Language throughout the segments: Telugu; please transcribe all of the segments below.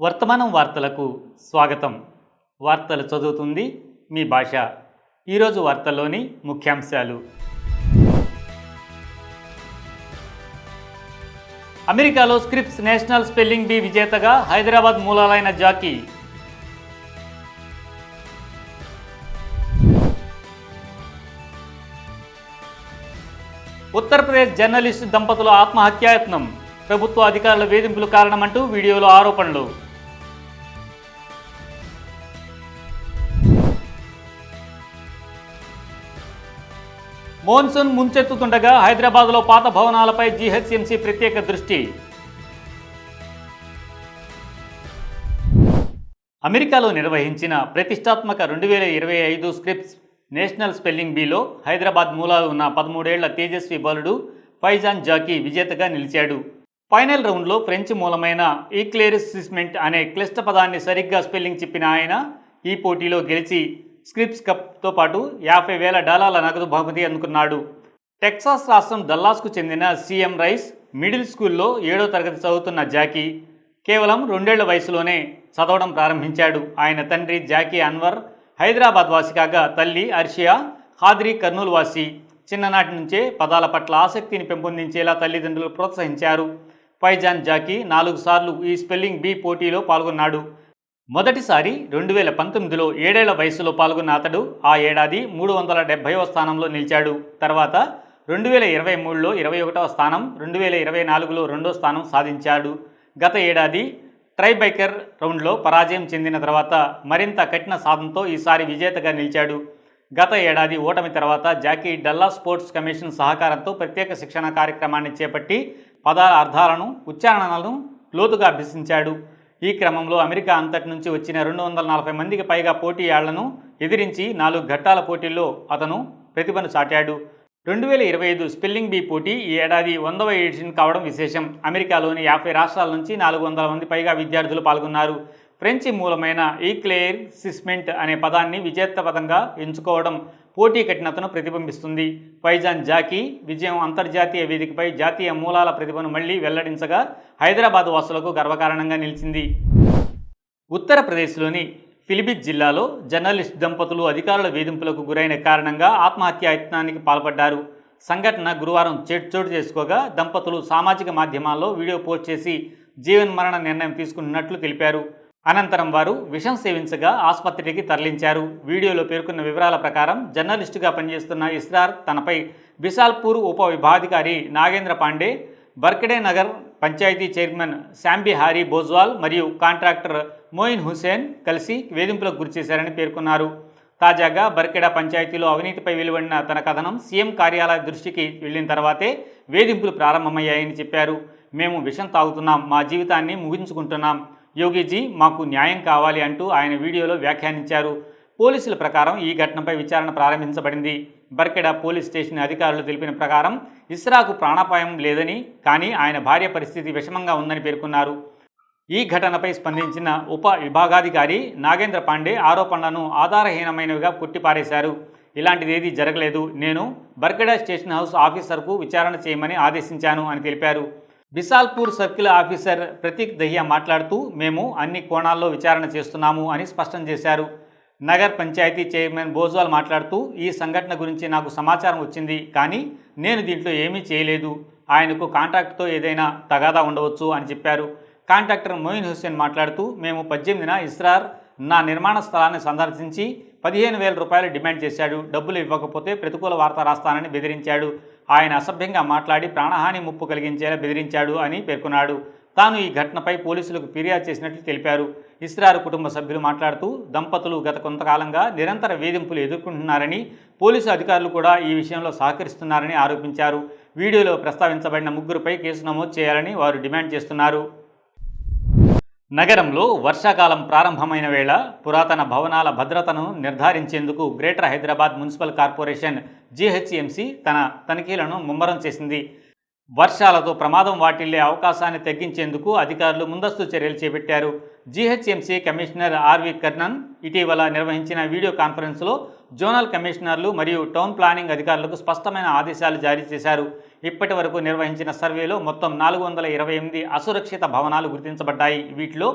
వర్తమానం వార్తలకు స్వాగతం. వార్తలు చదువుతుంది మీ భాష. ఈరోజు వార్తల్లోని ముఖ్యాంశాలు. అమెరికాలో స్క్రిప్స్ నేషనల్ స్పెల్లింగ్ బీ విజేతగా హైదరాబాద్ మూలాలైన జాకీ. ఉత్తరప్రదేశ్ జర్నలిస్టు దంపతుల ఆత్మహత్యాయత్నం. ప్రభుత్వ అధికారుల వేధింపులు కారణమంటూ వీడియోలో ఆరోపణలు. మోన్సూన్ ముంచెత్తుతుండగా హైదరాబాద్లో పాత భవనాలపై జీహెచ్ఎంసీ ప్రత్యేక దృష్టి. అమెరికాలో నిర్వహించిన ప్రతిష్టాత్మక రెండు వేల ఇరవై ఐదు స్క్రిప్స్ నేషనల్ స్పెల్లింగ్ బీలో హైదరాబాద్ మూలాలు ఉన్న పదమూడేళ్ళ తేజస్వి బలుడు ఫైజాన్ జాకీ విజేతగా నిలిచాడు. ఫైనల్ రౌండ్లో ఫ్రెంచ్ మూలమైన ఈక్లేరిసిస్మెంట్ అనే క్లిష్ట పదాన్ని సరిగ్గా స్పెల్లింగ్ చెప్పిన ఆయన ఈ పోటీలో గెలిచి స్క్రిప్స్ కప్తో పాటు యాభై వేల డాలర్ల నగదు బహుమతి అందుకున్నాడు. టెక్సాస్ రాష్ట్రం దల్లాస్కు చెందిన సీఎం రైస్ మిడిల్ స్కూల్లో ఏడో తరగతి చదువుతున్న జాకీ కేవలం రెండేళ్ళ వయసులోనే చదవడం ప్రారంభించాడు. ఆయన తండ్రి జాకీ అన్వర్ హైదరాబాద్ వాసి కాగా తల్లి అర్షియా ఖాద్రి కర్నూలు వాసి చిన్ననాటి నుంచే పదాల పట్ల ఆసక్తిని పెంపొందించేలా తల్లిదండ్రులు ప్రోత్సహించారు. పైజాన్ జాకీ నాలుగు సార్లు ఈ స్పెల్లింగ్ బీ పోటీలో పాల్గొన్నాడు. మొదటిసారి రెండు వేల పంతొమ్మిదిలో ఏడేళ్ళ వయసులో పాల్గొన్న అతడు ఆ ఏడాది మూడు వందల డెబ్భైవ స్థానంలో నిలిచాడు. తర్వాత రెండు వేల ఇరవై మూడులో ఇరవై ఒకటవ స్థానం రెండు వేల ఇరవై నాలుగులో రెండో స్థానం సాధించాడు. గత ఏడాది ట్రైబైకర్ రౌండ్లో పరాజయం చెందిన తర్వాత మరింత కఠిన సాధనతో ఈసారి విజేతగా నిలిచాడు. గత ఏడాది ఓటమి తర్వాత జాకీ డల్లా స్పోర్ట్స్ కమిషన్ సహకారంతో ప్రత్యేక శిక్షణ కార్యక్రమాన్ని చేపట్టి పదాల అర్థాలను ఉచ్చారణలను లోతుగా అభ్యసించాడు. ఈ క్రమంలో అమెరికా అంతటి నుంచి వచ్చిన రెండు వందల నలభై మందికి పైగా పోటీయాళ్ళను ఎదిరించి నాలుగు ఘట్టాల పోటీల్లో అతను ప్రతిభను చాటాడు. రెండు వేల ఇరవై ఐదు స్పెల్లింగ్ బీ పోటీ ఈ ఏడాది వందవ ఎడిషన్ కావడం విశేషం. అమెరికాలోని యాభై రాష్ట్రాల నుంచి నాలుగు వందల మంది పైగా విద్యార్థులు పాల్గొన్నారు. ఫ్రెంచి మూలమైన ఈక్లేర్ సిస్మెంట్ అనే పదాన్ని విజేత పదంగా ఎంచుకోవడం పోటీ కఠినతను ప్రతిబింబిస్తుంది. ఫైజాన్ జాకీ విజయం అంతర్జాతీయ వేదికపై జాతీయ మూలాల ప్రతిభను మళ్ళీ వెల్లడించగా హైదరాబాద్ వాసులకు గర్వకారణంగా నిలిచింది. ఉత్తరప్రదేశ్లోని ఫిలిబిత్ జిల్లాలో జర్నలిస్ట్ దంపతులు అధికారుల వేధింపులకు గురైన కారణంగా ఆత్మహత్యాయత్నానికి పాల్పడ్డారు. సంఘటన గురువారం చేటుచోటు చేసుకోగా దంపతులు సామాజిక మాధ్యమాల్లో వీడియో పోస్ట్ చేసి జీవన్మరణ నిర్ణయం తీసుకున్నట్లు తెలిపారు. అనంతరం వారు విషం సేవించగా ఆసుపత్రికి తరలించారు. వీడియోలో పేర్కొన్న వివరాల ప్రకారం జర్నలిస్టుగా పనిచేస్తున్న ఇస్రార్ తనపై బిశాల్పూర్ ఉప విభాధికారి నాగేంద్ర పాండే బర్కడే నగర్ పంచాయతీ చైర్మన్ శాంబిహారీ బోజ్వాల్ మరియు కాంట్రాక్టర్ మోయిన్ హుసేన్ కలిసి వేధింపులకు గురిచేశారని పేర్కొన్నారు. తాజాగా బర్కెడా పంచాయతీలో అవినీతిపై వెలువడిన తన కథనం సీఎం కార్యాలయ దృష్టికి వెళ్ళిన తర్వాతే వేధింపులు ప్రారంభమయ్యాయని చెప్పారు. మేము విషం తాగుతున్నాం మా జీవితాన్ని ముగించుకుంటున్నాం. యోగిజీ మాకు న్యాయం కావాలి అంటూ ఆయన వీడియోలో వ్యాఖ్యానించారు. పోలీసుల ప్రకారం ఈ ఘటనపై విచారణ ప్రారంభించబడింది. బర్కెడ పోలీస్ స్టేషన్ అధికారులు తెలిపిన ప్రకారం ఇస్రాకు ప్రాణాపాయం లేదని కానీ ఆయన భార్య పరిస్థితి విషమంగా ఉందని పేర్కొన్నారు. ఈ ఘటనపై స్పందించిన ఉప విభాగాధికారి నాగేంద్ర పాండే ఆరోపణలను ఆధారహీనమైనవిగా కొట్టిపారేశారు. ఇలాంటిదేదీ జరగలేదు. నేను బర్కెడా స్టేషన్ హౌస్ ఆఫీసర్కు విచారణ చేయమని ఆదేశించాను అని తెలిపారు. బిసాల్పూర్ సర్కిల్ ఆఫీసర్ ప్రతీక్ దహియా మాట్లాడుతూ మేము అన్ని కోణాల్లో విచారణ చేస్తున్నాము అని స్పష్టం చేశారు. నగర్ పంచాయతీ చైర్మన్ బోజ్వాల్ మాట్లాడుతూ ఈ సంఘటన గురించి నాకు సమాచారం వచ్చింది కానీ నేను దీంట్లో ఏమీ చేయలేదు. ఆయనకు కాంట్రాక్ట్తో ఏదైనా తగాదా ఉండవచ్చు అని చెప్పారు. కాంట్రాక్టర్ మొయిన్ హుస్సేన్ మాట్లాడుతూ మేము పద్దెనిమిదిన ఇస్రార్ నా నిర్మాణ స్థలాన్ని సందర్శించి పదిహేను వేల రూపాయలు డిమాండ్ చేశాడు. డబ్బులు ఇవ్వకపోతే ప్రతికూల వార్త రాస్తానని బెదిరించాడు. ఆయన అసభ్యంగా మాట్లాడి ప్రాణహాని ముప్పు కలిగించేలా బెదిరించాడు అని పేర్కొన్నాడు. తాను ఈ ఘటనపై పోలీసులకు ఫిర్యాదు చేసినట్లు తెలిపారు. ఇస్రార్ కుటుంబ సభ్యులు మాట్లాడుతూ దంపతులు గత కొంతకాలంగా నిరంతర వేధింపులు ఎదుర్కొంటున్నారని పోలీసు అధికారులు కూడా ఈ విషయంలో సహకరిస్తున్నారని ఆరోపించారు. వీడియోలో ప్రస్తావించబడిన ముగ్గురుపై కేసు నమోదు చేయాలని వారు డిమాండ్ చేస్తున్నారు. నగరంలో వర్షాకాలం ప్రారంభమైన వేళ పురాతన భవనాల భద్రతను నిర్ధారించేందుకు greater Hyderabad municipal corporation GHMC తన తనిఖీలను ముమ్మరం చేసింది. వర్షాలతో ప్రమాదం వాటిల్లే అవకాశాన్ని తగ్గించేందుకు అధికారులు ముందస్తు చర్యలు చేపట్టారు. జీహెచ్ఎంసీ కమిషనర్ ఆర్వి కర్ణన్ ఇటీవల నిర్వహించిన వీడియో కాన్ఫరెన్స్లో జోనల్ కమిషనర్లు మరియు టౌన్ ప్లానింగ్ అధికారులకు స్పష్టమైన ఆదేశాలు జారీ చేశారు. ఇప్పటి వరకు నిర్వహించిన సర్వేలో మొత్తం నాలుగు వందల ఇరవై ఎనిమిది అసురక్షిత భవనాలు గుర్తించబడ్డాయి. వీటిలో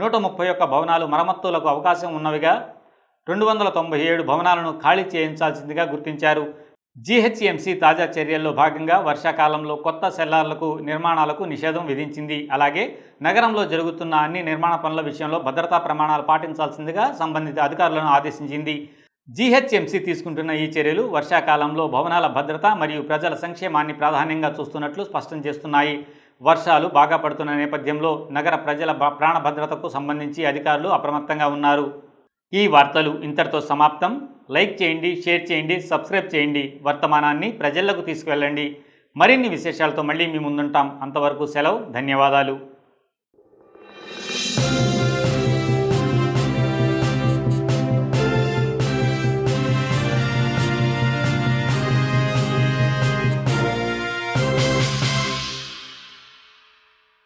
నూట ముప్పై ఒక్క భవనాలు మరమ్మతులకు అవకాశం ఉన్నవిగా రెండు వందల తొంభై ఏడు భవనాలను ఖాళీ చేయించాల్సిందిగా గుర్తించారు. జీహెచ్ఎంసీ తాజా చర్యల్లో భాగంగా వర్షాకాలంలో కొత్త సెల్లార్లకు నిర్మాణాలకు నిషేధం విధించింది. అలాగే నగరంలో జరుగుతున్న అన్ని నిర్మాణ పనుల విషయంలో భద్రతా ప్రమాణాలు పాటించాల్సిందిగా సంబంధిత అధికారులను ఆదేశించింది. జీహెచ్ఎంసీ తీసుకుంటున్న ఈ చర్యలు వర్షాకాలంలో భవనాల భద్రత మరియు ప్రజల సంక్షేమాన్ని ప్రాధాన్యంగా చూస్తున్నట్లు స్పష్టం చేస్తున్నాయి. వర్షాలు బాగా పడుతున్న నేపథ్యంలో నగర ప్రజల ప్రాణభద్రతకు ప్రాణ భద్రతకు సంబంధించి అధికారులు అప్రమత్తంగా ఉన్నారు. ఈ వార్తలు ఇంతటితో సమాప్తం. లైక్ చేయండి షేర్ చేయండి సబ్స్క్రైబ్ చేయండి. వర్తమానాన్ని ప్రజలకు తీసుకువెళ్ళండి. మరిన్ని విశేషాలతో మళ్ళీ మీ ముందుంటాం. అంతవరకు సెలవు ధన్యవాదాలు.